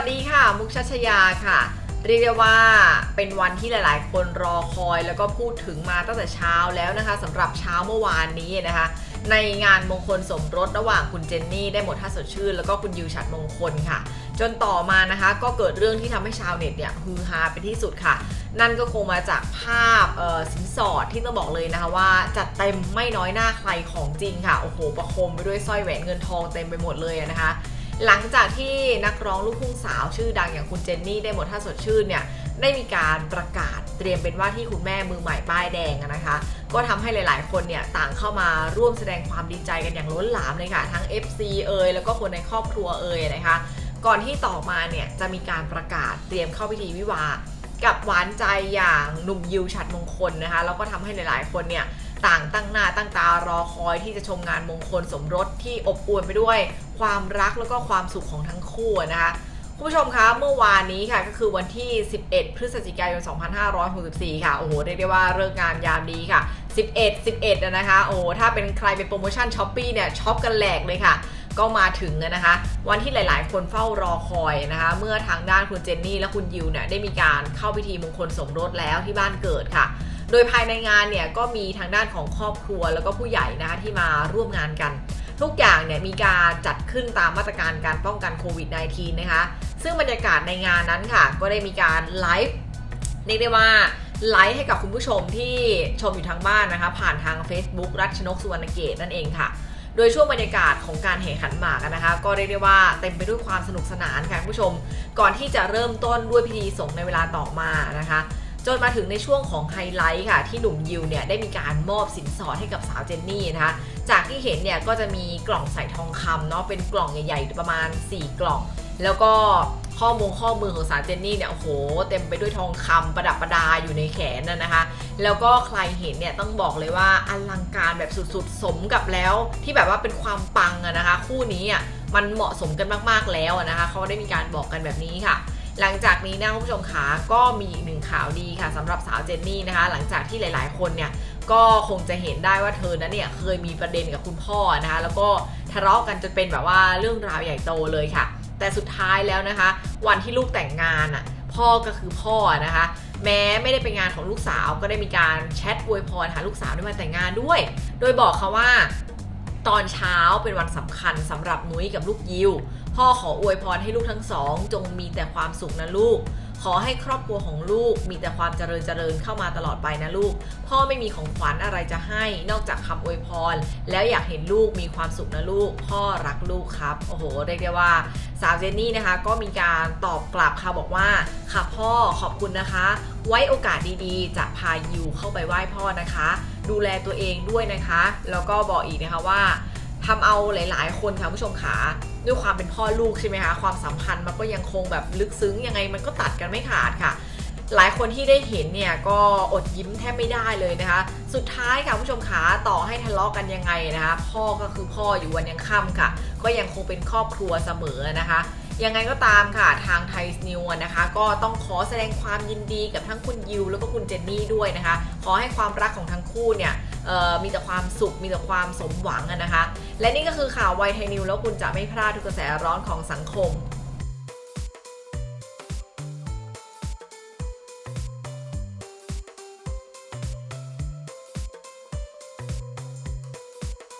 วัสดีค่ะ มุกชัชยาค่ะ เรียกได้ว่าเป็นวันที่หลายๆ คนรอคอยแล้วก็พูดถึงมาตั้งแต่เช้าแล้วนะคะสำหรับเช้าเมื่อวานนี้นะคะ ในงานมงคลสมรสระหว่างคุณเจนนี่ได้หมดท่าสดชื่น แล้วก็คุณยิวฉัดมงคลค่ะ จนต่อมานะคะก็เกิดเรื่องที่ทำให้ชาวเน็ตเนี่ยฮือฮาเป็นที่สุดค่ะ นั่นก็คงมาจากภาพสินสอดที่ต้องบอกเลยนะคะว่าจัดเต็มไม่น้อยหน้าใครของจริงค่ะโอ้โหประคมไปด้วยสร้อยแหวนเงินทองเต็มไปหมดเลยนะคะ หลังจากที่นักร้องลูกทุ่งสาวชื่อดังอย่างคุณเจนนี่ได้หมดท่าสดชื่นเนี่ยได้มีการประกาศเตรียมเป็นว่าที่คุณแม่มือใหม่ป้ายแดงนะคะ ก็ทำให้หลาย ๆ คนเนี่ยต่างเข้ามาร่วมแสดงความดีใจกันอย่างล้นหลามเลยค่ะ ทั้ง FC เอ่ยแล้วก็คนในครอบครัวเอ่ยนะคะ ก่อนที่ต่อมาเนี่ยจะมีการประกาศเตรียมเข้าพิธีวิวากับหวานใจอย่างหนุ่มยิวฉัดมงคลนะคะแล้วก็ทำให้หลาย ๆ คนเนี่ย ต่างตั้งหน้าตั้งตารอคอยที่จะชมงานมงคลสมรสที่อบอวลไปด้วย ความรักแล้วก็ความสุขของทั้งคู่นะคะคุณผู้ชมคะเมื่อวานนี้ค่ะก็คือวันที่ 11 พฤศจิกายน 2564 ค่ะ โอ้โห เรียกได้ว่าเลิกงานยามดีค่ะ 11 11นะคะ โอ้โห ถ้าเป็นใครเป็นโปรโมชั่นช้อปปี้เนี่ยช็อปกันแหลกเลยค่ะ ก็มาถึงนะคะ วันที่หลายๆ คนเฝ้ารอคอยนะคะ เมื่อทางด้านคุณเจนนี่และคุณยิวเนี่ยได้มีการเข้าพิธีมงคลสมรสแล้วที่บ้านเกิดค่ะ โดยภายในงานเนี่ยก็มีทางด้านของครอบครัวแล้วก็ผู้ใหญ่นะคะที่มาร่วมงานกัน ทุกอย่างเนี่ยมีการจัดขึ้นตามมาตรการการป้องกันโควิด -19 นะคะ ซึ่งบรรยากาศในงานนั้นค่ะ ก็ได้มีการไลฟ์เรียกได้ว่าไลฟ์ให้กับคุณผู้ชมที่ชมอยู่ทางบ้านนะคะ ผ่านทาง Facebook รัชนกสุวรรณเกตนั่นเองค่ะ โดยช่วงบรรยากาศของการแห่ขันหมากนะคะ ก็เรียกได้ว่าเต็มไปด้วยความสนุกสนานค่ะคุณผู้ชม ก่อนที่จะเริ่มต้นด้วยพิธีสงในเวลาต่อมานะคะ จนมาถึงในช่วงของไฮไลท์ค่ะที่หนุ่มยิวเนี่ยได้มีการมอบสินสอดให้กับสาวเจนนี่นะคะจากที่เห็นเนี่ยก็จะมีกล่องใส่ทองคำเนาะเป็นกล่องใหญ่ๆประมาณ 4 กล่อง แล้วก็ข้อมงข้อมือของสาวเจนนี่เนี่ยโอ้โหเต็มไปด้วยทองคำประดับประดาอยู่ในแขนน่ะนะคะ แล้วก็ใครเห็นเนี่ยต้องบอกเลยว่าอลังการแบบสุดๆ สมกับแล้ว ที่แบบว่าเป็นความปังอะนะคะ คู่นี้อะมันเหมาะสมกันมากๆแล้วนะคะเขาได้มีการบอกกันแบบนี้ค่ะ หลังจากนี้นะคุณผู้ชมขาก็มีอีกหนึ่งข่าวดีค่ะสำหรับสาวเจนนี่นะคะ หลังจากที่หลาย ๆ คนเนี่ยก็คงจะเห็นได้ว่าเธอนั้นเนี่ยเคยมีประเด็นกับคุณพ่อนะคะแล้วก็ทะเลาะกันจนเป็นแบบว่าเรื่องราวใหญ่โตเลยค่ะ แต่สุดท้ายแล้วนะคะ วันที่ลูกแต่งงานอะพ่อก็คือพ่อนะคะ แม้ไม่ได้เป็นงานของลูกสาวก็ได้มีการแชทอวยพรหาลูกสาวในวันแต่งงานด้วย โดยบอกเขาว่า ตอนเช้าเป็นวันสำคัญสำหรับนุ้ยกับลูกยิว พ่อขออวยพรให้ลูกทั้งสอง จงมีแต่ความสุขนะลูก ขอให้ครอบครัวของลูกมีแต่ความเจริญเจริญเข้ามาตลอดไปนะลูก พ่อไม่มีของขวัญอะไรจะให้นอกจากคำอวยพร แล้วอยากเห็นลูกมีความสุขนะลูก พ่อรักลูกครับ โอ้โหเรียกได้ว่าสาวเจนนี่นะคะ ก็มีการตอบกลับค่ะบอกว่าค่ะพ่อขอบคุณนะคะ ไว้โอกาสดีๆ จะพายูเข้าไปไหว้พ่อนะคะ ดูแลตัวเองด้วยนะคะ แล้วก็บอกอีกนะคะว่า ทำเอาหลาย ๆ คนค่ะผู้ชมขาด้วยความเป็นพ่อลูกใช่ไหมคะความสัมพันธ์มันก็ยังคงแบบลึกซึ้งยังไงมันก็ตัดกันไม่ขาดค่ะ หลายคนที่ได้เห็นเนี่ยก็อดยิ้มแทบไม่ได้เลยนะคะ สุดท้ายค่ะผู้ชมขาต่อให้ทะเลาะกันยังไงนะคะ พ่อก็คือพ่ออยู่วันยังค่ำค่ะ ก็ยังคงเป็นครอบครัวเสมอนะคะ ยังไงก็ตามค่ะทางไทยนิวนะคะ ก็ต้องขอแสดงความยินดีกับทั้งคุณยิวแล้วก็คุณเจนนี่ด้วยนะคะ ขอให้ความรักของทั้งคู่เนี่ยมีแต่ความสุขมีแต่ความสมหวังนะคะ และนี่ก็คือข่าวไวไทยนิวแล้วคุณจะไม่พลาดทุกกระแสร้อนของสังคม